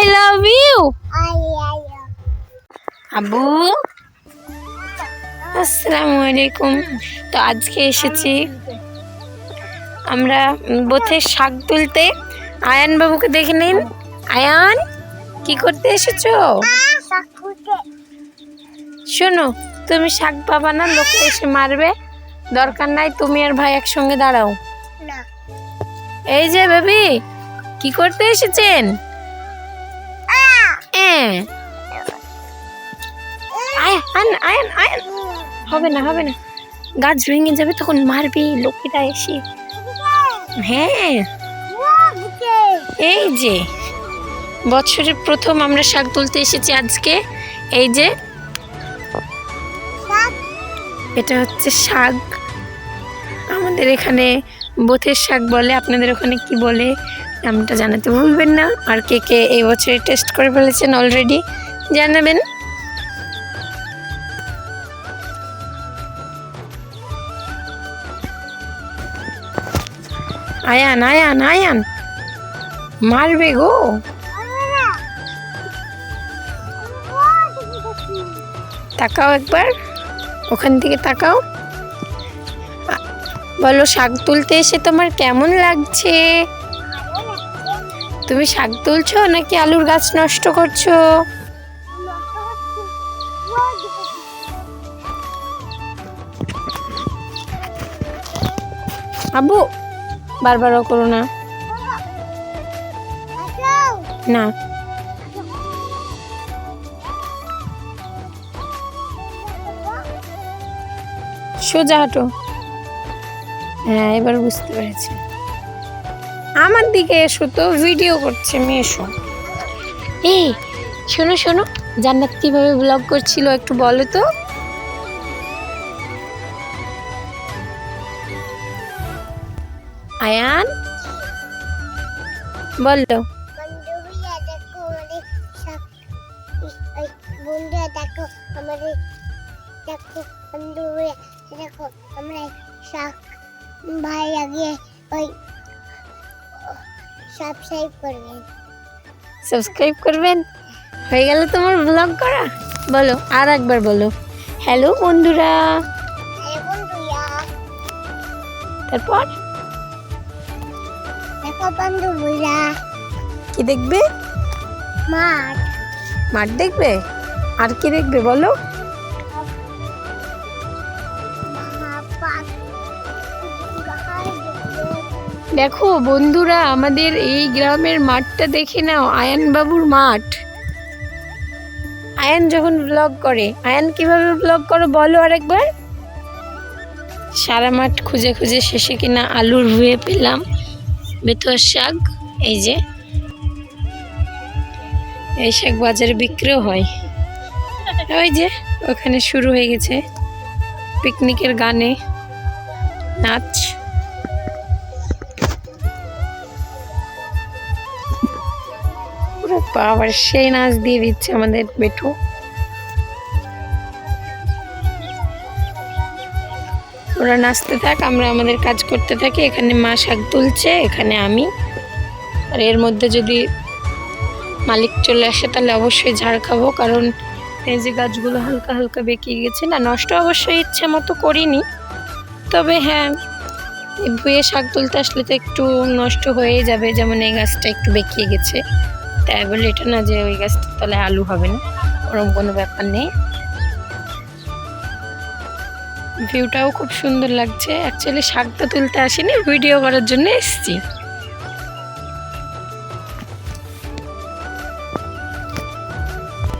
I love you Abu আসসালামু আলাইকুম। তো আজকে এসেছি আমরা বোথের শাক তুলতে। আয়ান বাবুকে দেখে নিন। আয়ান কি করতে এসেছ? শোনো তুমি শাক পাবা না লোকে এসে মারবে। দরকার নাই তুমি আর ভাই একসঙ্গে দাঁড়াও। এই যে বেবি কি করতে এসেছেন? আয়ান আয়ান আয়ান হবে না হবে না। গাছ ভেঙে যাবে তখন মারবি, লোকেরা এসে। হ্যাঁ। এই যে, বছরের প্রথম আমরা শাক তুলতে এসেছি আজকে। এই যে, এটা হচ্ছে শাক। আমাদের এখানে বোথের শাক বলে, আপনাদের ওখানে কি বলে? নামটা জানাতে ভুলবেন না। আর কে কে এই বছরে টেস্ট করে ফেলেছেন অলরেডি জানাবেন। আয়ান আয়ান আয়ান। মারবে গো। তাকাও একবার, ওখান থেকে তাকাও। বলো, শাক তুলতে এসে তোমার কেমন লাগছে? তুমি শাক তুলছো নাকি আলুর গাছ নষ্ট করছ? আবু বারবারও করো না। না। সোজা হাঁটো। হ্যাঁ এবার বুঝতে পেরেছি। আমার দিকে এসো তো ভিডিও করছে এসো এই শোনো শোনো জান্নাত কীভাবে ব্লগ করছিল একটু বলো তো। আয়ান? বলল বন্ধুরা দেখো আমাদের বন্ধুরা দেখো দেখো বন্ধুরা দেখো আমরা শাক ভাই আগে ওই সাবস্ক্রাইব করবেন। সাবস্ক্রাইব করবেন? হয়ে গেল তোমার ব্লগ করা? বলো আর একবার বলো। হ্যালো বন্ধুরা। তারপর? দেখো বন্ধুরা। কি দেখবে? মাঠ। মাঠ দেখবে? আর কি দেখবে বলো? দেখো, বন্ধুরা, আমাদের এই গ্রামের মাঠটা দেখে নাও আয়ান বাবুর মাঠ। আয়ান যখন ব্লগ করে, আয়ান কীভাবে ব্লগ করো বলো আরেকবার। সারা মাঠ খুঁজে খুঁজে শেষে কিনা আলুর ভুয়ে পেলাম বেতুয়ার শাক, এই যে। এই শাক বাজারে বিক্রিও হয়। ওই যে, ওখানে শুরু হয়ে গেছে। পিকনিকের গানে নাচ। বাবার সেই নাচ দিয়ে দিচ্ছে আমাদের বেটু। ওরা নাচতে থাক, আমরা আমাদের কাজ করতে থাকি। এখানে মা শাক তুলছে, এখানে আমি। আর এর মধ্যে যদি মালিক চলে আসে, তাহলে অবশ্যই ঝাড় খাব, কারণ এই যে গাছগুলো হালকা হালকা বেঁকে গেছে। না, নষ্ট অবশ্যই ইচ্ছে মতো করিনি। তবে হ্যাঁ ভুয়ে শাক তুলতে আসলে তো একটু নষ্ট হয়ে যাবে, যেমন এই গাছটা একটু বেঁকিয়ে গেছে। তাই বলে এটা না যে ওই গাছটার তলায় আলু হবে না ওরকম কোনো ব্যাপার নেই। ভিউটাও খুব সুন্দর লাগছে। অ্যাকচুয়ালি শাকটা তুলতে আসিনি, ভিডিও করার জন্য এসেছি।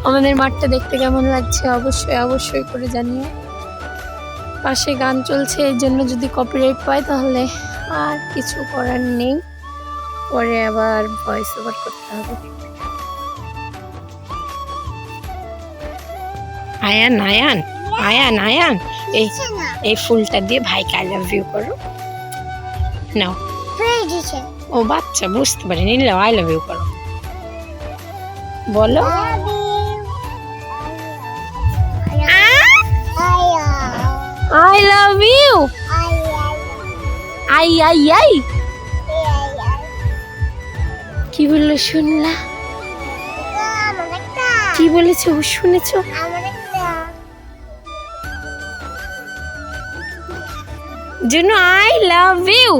আমাদের মাঠটা দেখতে কেমন লাগছে অবশ্যই অবশ্যই করে জানিও। পাশে গান চলছে এই জন্য যদি কপিরাইট পায় তাহলে আর কিছু করার নেই। পরে আবার ভয়েস ওভার করতে হবে। আয়ান আয়ান আয়ান আয়ান এই না। এই ফুলটা দিয়ে ভাইকে আই লাভ ইউ করো। নাও। ফ্রেশ দিছে ও বাচ্চা বুঝতে পারি নিলে আই লাভ ইউ করো। বলো। I love you I I I. কি বলল শুনলা? কি বলেছে ও শুনেছো? জুনু আই লাভ ইউ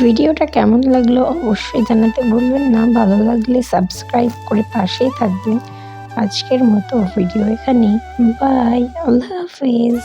ভিডিওটা কেমন লাগল অবশ্যই জানাতে ভুলবেন না। ভালো লাগলে সাবস্ক্রাইব করে পাশেই থাকবেন। আজকের মতো ভিডিও এখানেই। বাই আল্লাহ হাফিজ।